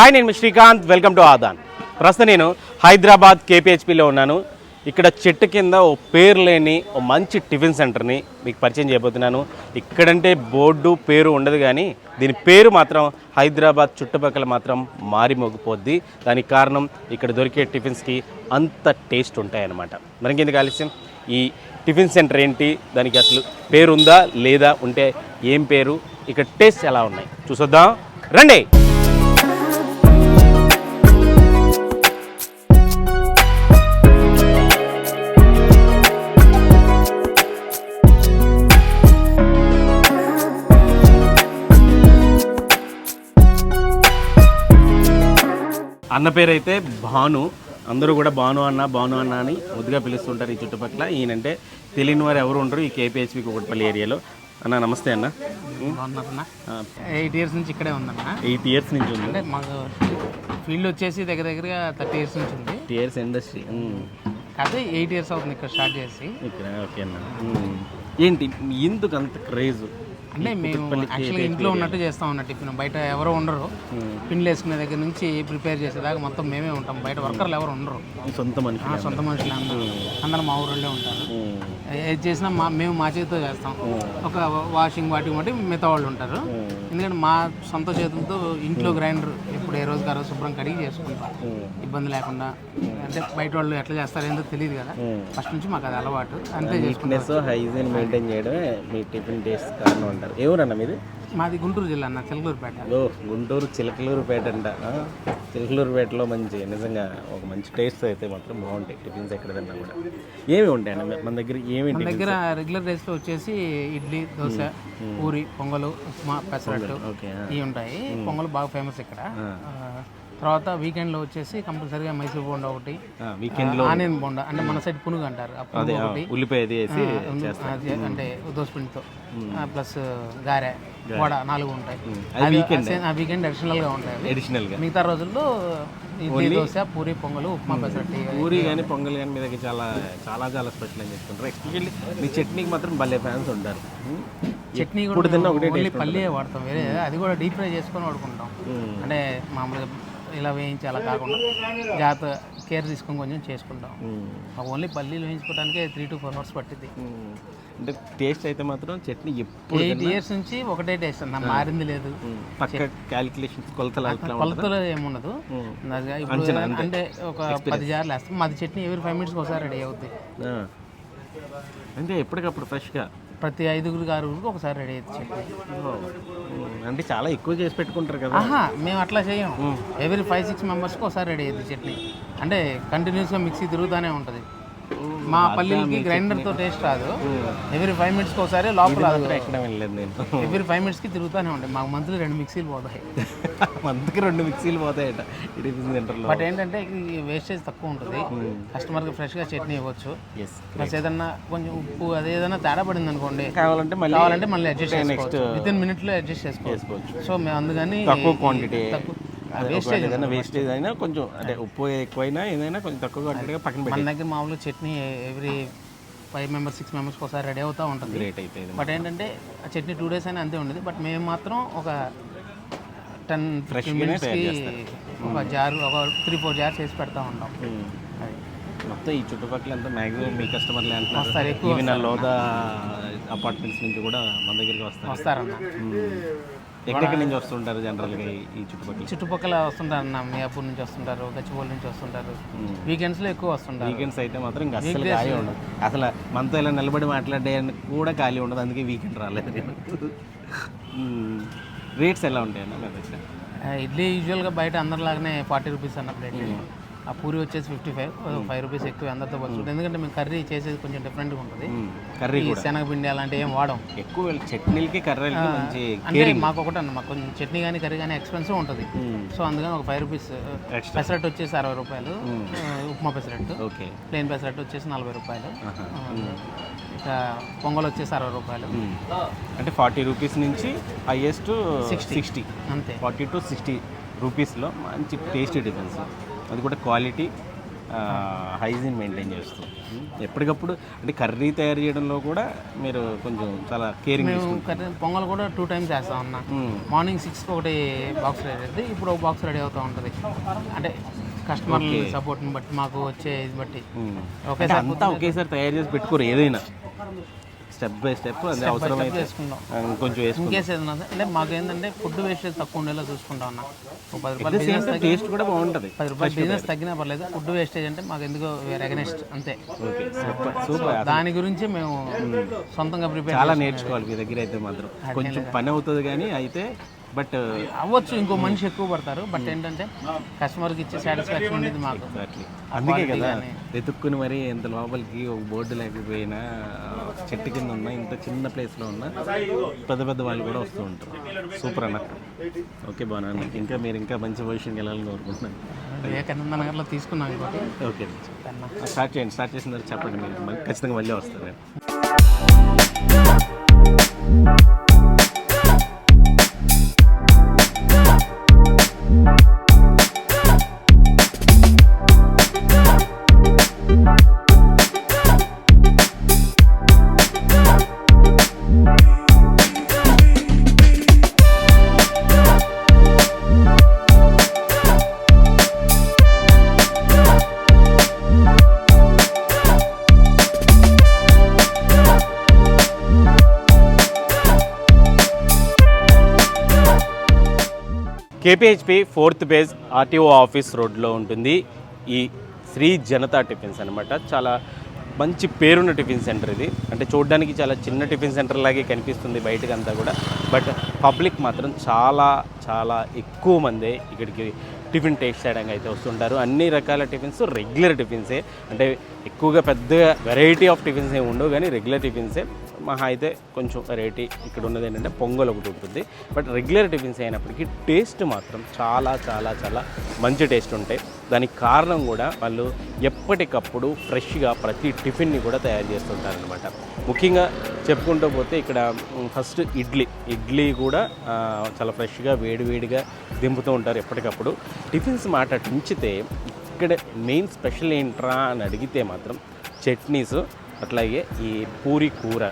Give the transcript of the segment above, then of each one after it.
Hi నేను Srikanth. Welcome to Aadan. ప్రస్తుతం నేను హైదరాబాద్ కేపీహెచ్పిలో ఉన్నాను. ఇక్కడ చెట్టు కింద ఓ పేరు లేని ఓ మంచి టిఫిన్ సెంటర్ని మీకు పరిచయం చేయబోతున్నాను. ఇక్కడంటే బోర్డు పేరు ఉండదు కానీ దీని పేరు మాత్రం హైదరాబాద్ చుట్టుపక్కల మాత్రం మారిమోగిపోద్ది దానికి కారణం ఇక్కడ దొరికే టిఫిన్స్కి అంత టేస్ట్ ఉంటాయన్నమాట. మరికెందుకు ఆలస్యం? ఈ టిఫిన్ సెంటర్ ఏంటి? దానికి అసలు పేరు ఉందా లేదా? ఉంటే ఏం పేరు? ఇక్కడ టేస్ట్ ఎలా ఉన్నాయి? చూసొద్దాం. రండి! అన్న పేరు అయితే భాను. అందరూ కూడా భాను అన్న భాను అన్న అని ముద్దుగా పిలుస్తుంటారు ఈ చుట్టుపక్కల. ఈయనంటే తెలియని వారు ఎవరు ఉండరు ఈ కేపీహెచ్పి కుకట్పల్లి ఏరియాలో. అన్న నమస్తే అన్న. ఎయిట్ ఇయర్స్ నుంచి ఇక్కడే ఉందన్న. ఎయిట్ ఇయర్స్ నుంచి ఉంది. అంటే మాకు ఫీల్డ్ వచ్చేసి దగ్గర దగ్గరగా థర్టీ ఇయర్స్ నుంచి ఉంది. ఎయిట్ ఇయర్స్ ఇండస్ట్రీ కాకపోతే ఎయిట్ ఇయర్స్ అవుతుంది ఇక్కడ స్టార్ట్ చేసి. ఇక్కడ ఓకే అన్న. ఏంటి ఎందుకు అంత క్రేజ్ అంటే మేము యాక్చువల్గా ఇంట్లో ఉన్నట్టు చేస్తాం అన్న టిఫిన్. బయట ఎవరో ఉండరు. పిన్లు వేసుకునే దగ్గర నుంచి ప్రిపేర్ చేసేదాకా మొత్తం మేమే ఉంటాం. బయట వర్కర్లు ఎవరు ఉండరు. సొంత మనిషి ఆ సొంత మనుషులు అందరూ. అందరూ మా ఊళ్ళో ఉంటారు. ఏది చేసినా మా మేము మా చేతితో చేస్తాం. ఒక వాషింగ్ వాటికి బట్టి మిగతా వాళ్ళు ఉంటారు. ఎందుకంటే మా సొంత చేతులతో ఇంట్లో గ్రైండర్ ఎప్పుడు ఏ రోజు శుభ్రం కడిగి చేసుకుంటాం. ఇబ్బంది లేకుండా. అంటే బయట వాళ్ళు ఎట్లా చేస్తారో ఏందో తెలియదు కదా. ఫస్ట్ నుంచి మాకు అది అలవాటు. అంతే చేసుకుంటాం నీట్నెస్ హైజీన్ మెయింటైన్ చేయడమే మీ టిఫిన్ టేస్ట్ కారణం అంటారు? ఎవరన్నా మీది? మాది గుంటూరు జిల్లా అన్న చిలకలూరుపేట. ఓ గుంటూరు చిలకలూరుపేట అంట? చిలకలూరుపేటలో మంచి నిజంగా ఒక మంచి టేస్ట్ అయితే మాత్రం బాగుంటాయి. టిఫిన్స్ ఎక్కడ తిన్నా కూడా. ఏమి ఉంటాయి అన్న? మన దగ్గర ఏమి మన దగ్గర రెగ్యులర్ డేస్లో వచ్చేసి ఇడ్లీ దోశ పూరి పొంగలు ఉప్మా పెసరట్టు ఇవి ఉంటాయి. పొంగల్ బాగా ఫేమస్ ఇక్కడ. తర్వాత వీకెండ్లో వచ్చేసి కంపల్సరీగా మైసూర్ బోండా ఒకటి. వీకెండ్ ఆనియన్ బోండా అంటే మన సైడ్ పునుగు అంటారు ఒకటి. ఉల్లిపాయ అంటే దోసపిండితో ప్లస్ గారె వడ నాలుగు ఉంటాయి. ఆ వీకెండ్ అడిషనల్గా ఉంటాయి. అడిషనల్గా మిగతా రోజుల్లో ఇడ్లీ దోశ పూరి పొంగలు ఉప్మా పెసరట్టి పూరి కానీ పొంగల్ కానీ మీ దగ్గర చాలా చాలా చాలా స్పెషల్ అని చెప్తుంటారు. ఎస్పెషల్లీ మీ చట్నీకి మాత్రం భలే ఫ్యాన్స్ ఉంటారు. చట్నీ కూడా ఒకటే పల్లి వాడతాం. వేరే అది కూడా డీప్ ఫ్రై చేసుకొని వాడుకుంటాం. అంటే మామూలుగా ఇలా వేయించి అలా కాకుండా జాగ్రత్త కేర్ తీసుకొని కొంచెం చేసుకుంటాం. ఓన్లీ పల్లీలు వేయించుకోవడానికి త్రీ టు ఫోర్ అవర్స్ పట్టింది. అంటే టేస్ట్ అయితే మాత్రం చట్నీ ఎప్పుడు ఎయిట్ ఇయర్స్ నుంచి ఒకటే టేస్ట్ అన్న మారింది లేదు. పక్క క్యాలిక్యులేషన్స్ కొలతలు కొలతలు ఏముండదు. అంటే ఒక పది జార్లు వేస్తాం. మాది చట్నీ ఎవరి ఫైవ్ మినిట్స్కి ఒకసారి రెడీ అవుద్ది. అంటే ఎప్పటికప్పుడు ఫ్రెష్గా ప్రతి ఐదుగురికి ఆరుగురికి ఒకసారి రెడీ చట్నీ అంటే చాలా ఎక్కువ చేసి పెట్టుకుంటారు కదా. ఆహా మేము అట్లా చేయం. ఎవరీ ఫైవ్ సిక్స్ మెంబర్స్కి ఒకసారి రెడీ అయ్యింది చట్నీ అంటే కంటిన్యూస్గా మిక్సీ తిరుగుతూనే ఉంటుంది. మా పల్లీలకి గ్రైండర్తో టేస్ట్ రాదు. ఎవరీ ఫైవ్ మినిట్స్కి ఒకసారి లోపల మాత్రం ఎక్కడ వెళ్ళలేదు నేను. ఎవరీ ఫైవ్ మినిట్స్కి తిరుగుతూనే ఉంటాయి. మాకు మంత్లీ రెండు మిక్సీలు పోతాయి. మంత్కి రెండు మిక్సీలు పోతాయట ఈ టిఫిన్ సెంటర్లో. బట్ ఏంటంటే వేస్టేజ్ తక్కువ ఉంటుంది. కస్టమర్కి ఫ్రెష్గా చట్నీ ఇవ్వచ్చు. ప్లస్ ఏదన్నా కొంచెం ఉప్పు అది ఏదైనా తేడా పడింది అనుకోండి. కావాలంటే మళ్ళీ కావాలంటే మళ్ళీ అడ్జస్ట్ చేసుకోవచ్చు. విత్ ఇన్ మినిట్లో అడ్జస్ట్ చేసుకోవచ్చు. చేసుకోవచ్చు. సో మేము అందుకని తక్కువ క్వాంటిటీ తక్కువ వేస్టేజ్ ఏదైనా వేస్టేజ్ అయినా కొంచెం అంటే ఉప్పు ఎక్కువైనా ఏదైనా కొంచెం తక్కువ పక్కన మన దగ్గర మామూలుగా chutney every five members six మెంబర్స్కి ఒకసారి రెడీ అవుతూ ఉంటుంది. గ్రేట్ అయితే. బట్ ఏంటంటే ఆ చట్నీ టూ డేస్ అయినా అంతే ఉండేది. బట్ మేము మాత్రం ఒక టెన్ ఫిఫ్టీన్ మినిట్స్కి ఒక జార్ ఒక త్రీ ఫోర్ జార్స్ వేసి పెడతా ఉంటాం. అది. మొత్తం ఈ చుట్టుపక్కల అంతా మ్యాక్సిమం మీ కస్టమర్లే వస్తారు, అంటున్నారు ఈవెన్ లోదా అపార్ట్మెంట్స్ నుంచి కూడా మన దగ్గరికి వస్తారు. వస్తారన్న. ఎక్కడెక్కడి నుంచి వస్తుంటారు జనరల్గా ఈ- చుట్టుపక్కల? చుట్టుపక్కల వస్తుంటారు అన్న మియాపూర్ నుంచి వస్తుంటారు గచ్చిబౌలి నుంచి వస్తుంటారు వీకెండ్స్లో ఎక్కువ వస్తుంటారు. వీకెండ్స్ అయితే మాత్రం ఇంకా అస్సలు ఖాళీ ఉండదు. అసలు మనతో ఇలా నిలబడి మాట్లాడడానికి కూడా ఖాళీ ఉండదు అందుకే వీకెండ్ రాలేదు. రేట్స్ ఎలా దగ్గర ఆ, ఇడ్లీ యూజువల్గా బయట అందరిలాగానే ఫార్టీ రూపీస్ అన్న ప్లేట్ ఆ పూరి వచ్చేసి ఫిఫ్టీ ఫైవ్ ఫైవ్ రూపీస్ ఎక్కువ అందరితో పోల్చుకుంటే. ఎందుకంటే మేము కర్రీ చేసేది కొంచెం డిఫరెంట్గా ఉంటుంది. కర్రీ శనగపిండి అలాంటివి ఏం వాడం. ఎక్కువ చట్నీలకి కర్రీలకి మంచి అంటే మాకు ఒకటి అన్న మాకు కొంచెం చట్నీ కానీ కర్రీ కానీ ఎక్స్పెన్సివ్ ఉంటుంది. సో అందుకని ఒక ఫైవ్ రూపీస్. పెసరట్టు వచ్చేసి అరవై రూపాయలు ఉప్మా పెసరట్టు. ఓకే. ప్లేన్ పెసరట్టు వచ్చేసి నలభై రూపాయలు. ఇంకా పొంగల్ వచ్చేసి అరవై రూపాయలు. అంటే ఫార్టీ రూపీస్ నుంచి హైయెస్ట్ సిక్స్టీ అంతే. ఫార్టీ టు సిక్స్టీ రూపీస్లో మంచి టేస్టీ డిఫరెన్స్ అది కూడా క్వాలిటీ హైజీన్ మెయింటైన్ చేస్తూ ఎప్పటికప్పుడు అంటే కర్రీ తయారు చేయడంలో కూడా మీరు కొంచెం చాలా కేరింగ్ కర్రీ పొంగల్ కూడా టూ టైమ్స్ వేస్తాం అన్న మార్నింగ్ సిక్స్కి ఒకటి బాక్స్ రెడీ అవుతుంది ఇప్పుడు ఒక బాక్స్ రెడీ అవుతూ ఉంటుంది. అంటే కస్టమర్ సపోర్ట్ని బట్టి మాకు వచ్చే ఇది బట్టి. ఒకేసారి అంతా ఒకేసారి తయారు చేసి పెట్టుకోరు ఏదైనా. స్టెప్ బై స్టెప్ అది అవసరమైతే కొంచెం ఇంకేస్ ఏదైనా? అంటే మాకు ఏంటంటే ఫుడ్ వేస్టేజ్ తక్కువ ఉండేలా చూసుకుంటాం అన్న ఒక పది రూపాయలు బిజినెస్ టేస్ట్ కూడా బాగుంటుంది. పది రూపాయలు బిజినెస్ తగ్గినా పర్లేదు ఫుడ్ వేస్టేజ్ అంటే మాకు ఎందుకో వేరే అగనెస్ట్ అంతే. ఓకే సూపర్ సూపర్ దాని గురించి మేము సొంతంగా ప్రిపేర్ చాలా నేర్చుకోవాలి మీ దగ్గర అయితే మాత్రం. కొంచెం పని అవుతుంది కానీ అయితే బట్ అవ్వచ్చు ఇంకో మనిషి ఎక్కువ పడతారు. బట్ ఏంటంటే కస్టమర్కి ఇచ్చే సాటిస్ఫాక్షన్ ఉండేది మాకు. అందుకే కదా వెతుక్కుని మరి ఎంత లోపలికి ఒక బోర్డు లేకపోయినా చెట్టు కింద ఉన్నా ఇంత చిన్న ప్లేస్లో ఉన్నా పెద్ద పెద్ద వాళ్ళు కూడా వస్తూ ఉంటారు. సూపర్ అన్న. ఓకే బాగున్నా ఇంకా మీరు ఇంకా మంచి పొజిషన్కి వెళ్ళాలని కోరుకుంటున్నాను. వివేకానంద నగర్లో తీసుకున్నాం ఇంకోటి. ఓకే స్టార్ట్ చేయండి. స్టార్ట్ చేసిన తర్వాత చెప్పండి మీరు. ఖచ్చితంగా మళ్ళీ వస్తాను నేను. KPHB fourth phase RTO office రోడ్లో ఉంటుంది. ఈ శ్రీ జనతా టిఫిన్స్ అనమాట చాలా మంచి పేరున్న టిఫిన్ సెంటర్ ఇది. అంటే చూడడానికి చాలా చిన్న టిఫిన్ సెంటర్ లాగే కనిపిస్తుంది బయటకు అంతా కూడా. బట్ పబ్లిక్ మాత్రం చాలా చాలా ఎక్కువ మందే ఇక్కడికి టిఫిన్ టేస్ట్ చేయడానికి అయితే వస్తుంటారు. అన్ని రకాల టిఫిన్స్ రెగ్యులర్ టిఫిన్సే. అంటే ఎక్కువగా పెద్దగా వెరైటీ ఆఫ్ టిఫిన్స్ ఏమి ఉండవు కానీ రెగ్యులర్ టిఫిన్సే. మహా అయితే కొంచెం వెరైటీ ఇక్కడ ఉన్నది ఏంటంటే పొంగల్ ఒకటి ఉంటుంది. బట్ రెగ్యులర్ టిఫిన్స్ అయినప్పటికీ టేస్ట్ మాత్రం చాలా చాలా చాలా మంచి టేస్ట్ ఉంటాయి. దానికి కారణం కూడా వాళ్ళు ఎప్పటికప్పుడు ఫ్రెష్గా ప్రతి టిఫిన్ని కూడా తయారు చేస్తుంటారనమాట ముఖ్యంగా చెప్పుకుంటూ పోతే ఇక్కడ ఫస్ట్ ఇడ్లీ. ఇడ్లీ కూడా చాలా ఫ్రెష్గా వేడివేడిగా దింపుతూ ఉంటారు ఎప్పటికప్పుడు. టిఫిన్స్ మాట ఉంచితే ఇక్కడ మెయిన్ స్పెషల్ ఏంట్రా అని అడిగితే మాత్రం చట్నీస్ అట్లాగే ఈ పూరి కూర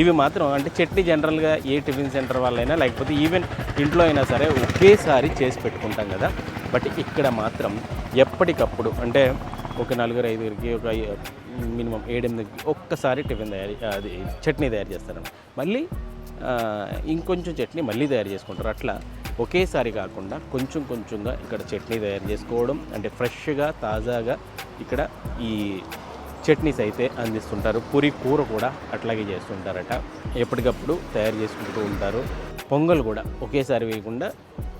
ఇవి మాత్రం అంటే చట్నీ జనరల్గా ఏ టిఫిన్ సెంటర్ వాళ్ళైనా లేకపోతే ఈవెన్ ఇంట్లో అయినా సరే ఒకేసారి చేసి పెట్టుకుంటాం కదా. బట్ ఇక్కడ మాత్రం ఎప్పటికప్పుడు అంటే ఒక నలుగురు ఐదుగురికి ఒక మినిమం ఏడెనిమిదికి ఒక్కసారి టిఫిన్ తయారు అది చట్నీ తయారు చేస్తారు మళ్ళీ ఇంకొంచెం చట్నీ మళ్ళీ తయారు చేసుకుంటారు. అట్లా ఒకేసారి కాకుండా కొంచెం కొంచెంగా ఇక్కడ చట్నీ తయారు చేసుకోవడం అంటే ఫ్రెష్గా తాజాగా ఇక్కడ ఈ చట్నీస్ అయితే అందిస్తుంటారు. పూరి కూర కూడా అట్లాగే చేస్తుంటారట. ఎప్పటికప్పుడు తయారు చేసుకుంటూ ఉంటారు. పొంగల్ కూడా ఒకేసారి వేయకుండా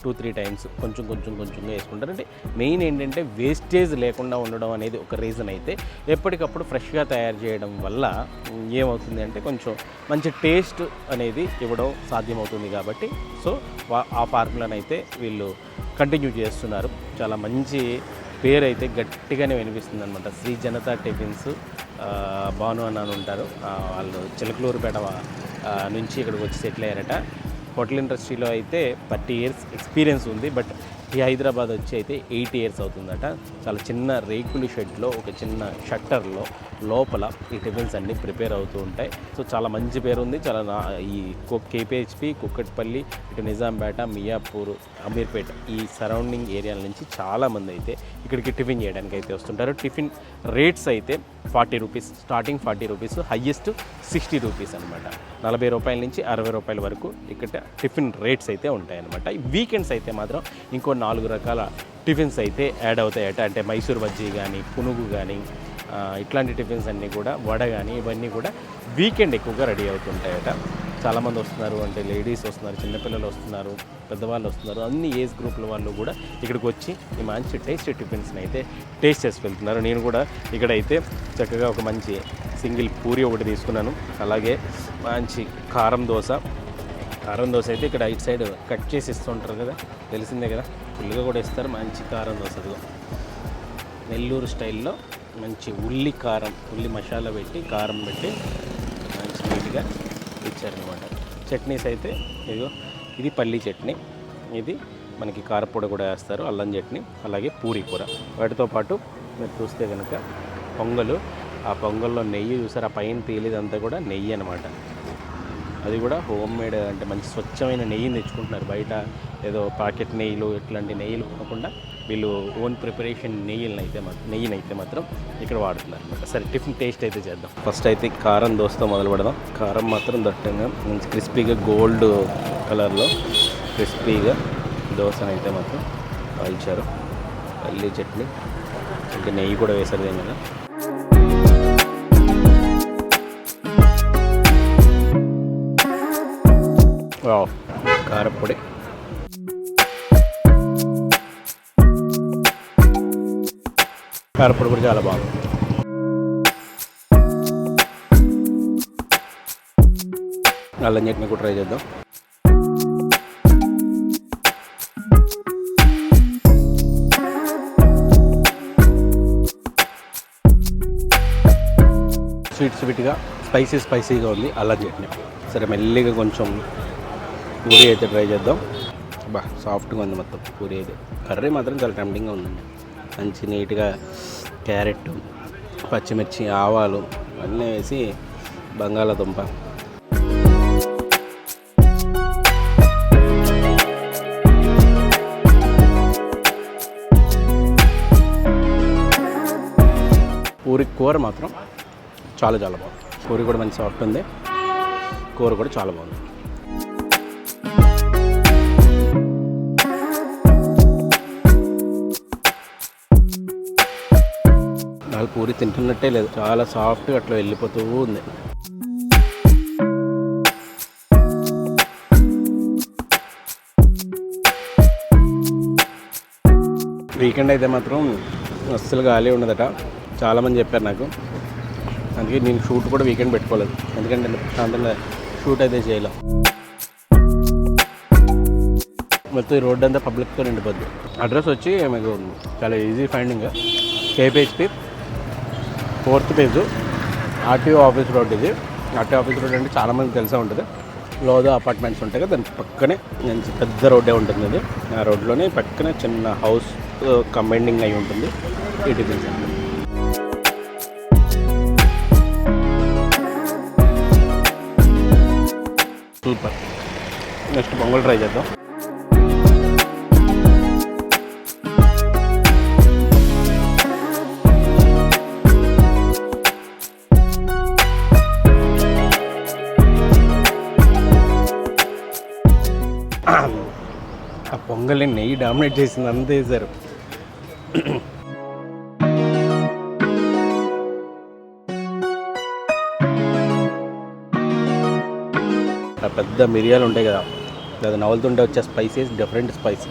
టూ త్రీ టైమ్స్ కొంచెం కొంచెం కొంచెంగా వేసుకుంటారు. అంటే మెయిన్ ఏంటంటే వేస్టేజ్ లేకుండా ఉండడం అనేది ఒక రీజన్ అయితే ఎప్పటికప్పుడు ఫ్రెష్గా తయారు చేయడం వల్ల ఏమవుతుంది అంటే కొంచెం మంచి టేస్ట్ అనేది ఇవ్వడం సాధ్యమవుతుంది కాబట్టి సో ఆ ఫార్ములాని అయితే వీళ్ళు కంటిన్యూ చేస్తున్నారు. చాలా మంచి పేరు అయితే గట్టిగానే వినిపిస్తుంది అనమాట శ్రీ జనతా టిఫిన్స్ భాను అని అని ఉంటారు. వాళ్ళు చిలకలూరుపేట నుంచి ఇక్కడికి వచ్చి సెటిల్ అయ్యారట. హోటల్ ఇండస్ట్రీలో అయితే థర్టీ ఇయర్స్ ఎక్స్పీరియన్స్ ఉంది. బట్ ఈ హైదరాబాద్ వచ్చి అయితే ఎయిట్ ఇయర్స్ అవుతుందట. చాలా చిన్న రేకులు షెడ్లో ఒక చిన్న షట్టర్లో లోపల ఈ టిఫిన్స్ అన్నీ ప్రిపేర్ అవుతూ ఉంటాయి. సో చాలా మంచి పేరు ఉంది. చాలా నా ఈ కేపీహెచ్పి కుక్కట్పల్లి ఇటు నిజాంపేట మియాపూర్ అమీర్పేట ఈ సరౌండింగ్ ఏరియాల నుంచి చాలామంది అయితే ఇక్కడికి టిఫిన్ చేయడానికి అయితే వస్తుంటారు. టిఫిన్ రేట్స్ అయితే forty rupees starting forty rupees highest sixty rupees అనమాట నలభై రూపాయల నుంచి అరవై రూపాయల వరకు ఇక్కడ టిఫిన్ రేట్స్ అయితే ఉంటాయన్నమాట. వీకెండ్స్ అయితే మాత్రం ఇంకో నాలుగు రకాల టిఫిన్స్ అయితే యాడ్ అవుతాయట. అంటే మైసూర్ బజ్జీ కానీ పునుగు కానీ ఇట్లాంటి టిఫిన్స్ అన్నీ కూడా వడ కానీ ఇవన్నీ కూడా వీకెండ్ ఎక్కువగా రెడీ అవుతుంటాయట. చాలామంది వస్తున్నారు అంటే లేడీస్ వస్తున్నారు చిన్నపిల్లలు వస్తున్నారు పెద్దవాళ్ళు వస్తున్నారు. అన్ని ఏజ్ గ్రూప్ల వాళ్ళు కూడా ఇక్కడికి వచ్చి ఈ మంచి టేస్ట్ టిఫిన్స్ని అయితే టేస్ట్ చేసి వెళ్తున్నారు. నేను కూడా ఇక్కడైతే చక్కగా ఒక మంచి సింగిల్ పూరి ఒకటి తీసుకున్నాను. అలాగే మంచి కారం దోశ. కారం దోశ అయితే ఇక్కడ ఇటు సైడ్ కట్ చేసి ఇస్తుంటారు కదా తెలిసిందే కదా? ఫుల్గా కూడా ఇస్తారు. మంచి కారం దోశ నెల్లూరు స్టైల్లో మంచి ఉల్లి కారం ఉల్లి మసాలా పెట్టి కారం పెట్టి మంచి నీట్గా ఇచ్చారనమాట చట్నీస్ అయితే ఇదిగో ఇది పల్లీ చట్నీ. ఇది మనకి కారపొడి కూడా వేస్తారు అల్లం చట్నీ అలాగే పూరి కూర. వాటితో పాటు మీరు చూస్తే కనుక పొంగలు ఆ పొంగల్లో నెయ్యి చూసారు? ఆ పైన తేలిదంతా కూడా నెయ్యి అనమాట అది కూడా హోమ్ మేడ్ అంటే మంచి స్వచ్ఛమైన నెయ్యిని తెచ్చుకుంటున్నారు. బయట ఏదో పాకెట్ నెయ్యిలు ఇట్లాంటి నెయ్యిలు కాకుండా వీళ్ళు ఓన్ ప్రిపరేషన్ నెయ్యిని అయితే మాత్రం నెయ్యిని అయితే మాత్రం ఇక్కడ వాడుతున్నారు అనమాట సరే టిఫిన్ టేస్ట్ అయితే చేద్దాం. ఫస్ట్ అయితే కారం దోశతో మొదలు పెడదాం. కారం మాత్రం దట్టంగా మంచి క్రిస్పీగా గోల్డ్ కలర్లో క్రిస్పీగా దోశను అయితే మాత్రం కాల్చారు. పల్లీ చట్నీ. ఇంకా నెయ్యి కూడా వేసారు దీని మీద వావ్ కారపొడి. కారపొడి కూడా చాలా బాగుంది. అల్లం చట్నీ కూడా ట్రై చేద్దాం. స్వీట్ స్వీట్గా స్పైసీ స్పైసీగా ఉంది అల్లం చట్నీ. సరే మెల్లిగా కొంచెం పూరి అయితే ట్రై చేద్దాం. బా సాఫ్ట్గా ఉంది మొత్తం పూరి అయితే. కర్రీ మాత్రం చాలా టెంప్టింగ్గా ఉందండి. మంచి నీట్గా క్యారెట్ పచ్చిమిర్చి ఆవాలు అన్నీ వేసి బంగాళాదుంప. పూరి కూర మాత్రం చాలా చాలా బాగుంది. పూరి కూడా మంచి సాఫ్ట్ ఉంది. కూర కూడా చాలా బాగుంది. పూరి తింటున్నట్టే లేదు. చాలా సాఫ్ట్గా అట్లా వెళ్ళిపోతూ ఉంది. వీకెండ్ అయితే మాత్రం అస్సలు గాలి ఉండదట. చాలామంది చెప్పారు నాకు. అందుకే నేను షూట్ కూడా వీకెండ్ పెట్టుకోలేదు. ఎందుకంటే ప్రాంతంలో షూట్ అయితే చేయలేం. మొత్తం ఈ రోడ్డు అంతా పబ్లిక్తో నిండిపోద్ది అడ్రస్ వచ్చి మీకు చాలా easy finding KPHB fourth phase RTO office road ఇది. ఆర్టీఓ ఆఫీస్ రోడ్ అంటే చాలామంది తెలిసే ఉంటుంది. లోదో అపార్ట్మెంట్స్ ఉంటాయి కదా దాని పక్కనే మంచి పెద్ద రోడ్డే ఉంటుంది అది. ఆ రోడ్లోనే పక్కనే చిన్న హౌస్ కంబైండింగ్ అయి ఉంటుంది. ఈ tiffin super. Next pongal try చేద్దాం. ఆ నెయ్యి డామినేట్ చేసింది అంత వేశారు పెద్ద మిరియాలు ఉంటాయి కదా అది నవలుతుంటే వచ్చే స్పైసెస్ డిఫరెంట్ స్పైస్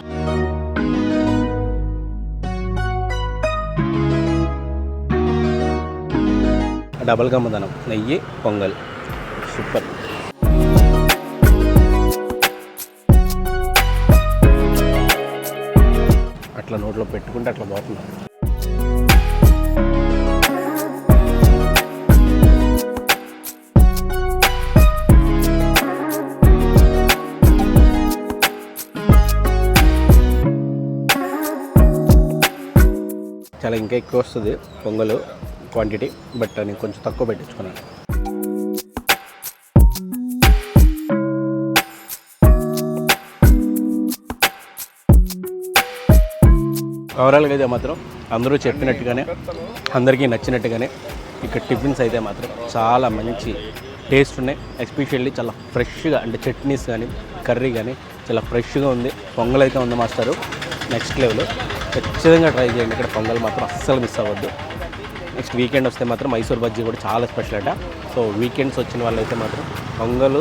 డబల్ గమ్మదనం నెయ్యి పొంగల్. సూపర్. పెట్టుకుంటే అట్లా పోతున్నారు చాలా ఇంకా ఎక్కువ వస్తుంది పొంగలు క్వాంటిటీ బట్ నేను కొంచెం తక్కువ పెట్టించుకున్నాను. ఓవరాల్గా అయితే మాత్రం అందరూ చెప్పినట్టుగానే అందరికీ నచ్చినట్టుగానే ఇక్కడ టిఫిన్స్ అయితే మాత్రం చాలా మంచి టేస్ట్ ఉన్నాయి. ఎస్పెషల్లీ చాలా ఫ్రెష్గా అంటే చట్నీస్ కానీ కర్రీ కానీ చాలా ఫ్రెష్గా ఉంది. పొంగల్ అయితే ఉంది మాస్టారు. Next level. ఖచ్చితంగా ట్రై చేయండి. ఇక్కడ పొంగల్ మాత్రం అస్సలు మిస్ అవ్వద్దు. నెక్స్ట్ వీకెండ్ వస్తే మాత్రం మైసూర్ బజ్జీ కూడా చాలా స్పెషల్ అట. సో వీకెండ్స్ వచ్చిన వాళ్ళైతే మాత్రం పొంగల్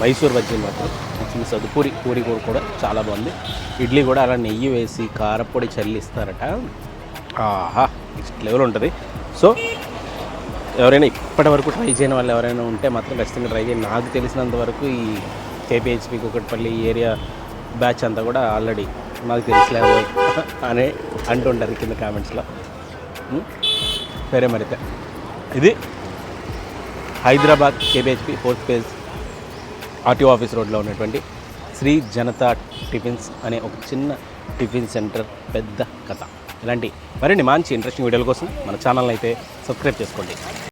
మైసూర్ బజ్జీ మాత్రం మిస్ అవుతుంది పూరి పూరి కూడా కూడా చాలా బాగుంది. ఇడ్లీ కూడా అలా నెయ్యి వేసి కారపొడి చల్లిస్తారట. ఆహా నెక్స్ట్ లెవెల్ ఉంటుంది. సో ఎవరైనా ఇప్పటి వరకు ట్రై చేయని వాళ్ళు ఎవరైనా ఉంటే మాత్రం ఖచ్చితంగా ట్రై చేయండి. నాకు తెలిసినంత వరకు ఈ కేపీహెచ్పి కుకట్పల్లి ఏరియా బ్యాచ్ అంతా కూడా ఆల్రెడీ నాకు తెలిసలేవు అని అంటుంటారు కింద కామెంట్స్లో సరే మరైతే ఇది Hyderabad KPHB fourth phase RTO office రోడ్లో ఉన్నటువంటి శ్రీ జనతా టిఫిన్స్ అనే ఒక చిన్న టిఫిన్ సెంటర్ పెద్ద కథ. ఇలాంటి మరిన్ని మంచి ఇంట్రెస్టింగ్ వీడియోల కోసం మన ఛానల్ అయితే సబ్స్క్రైబ్ చేసుకోండి.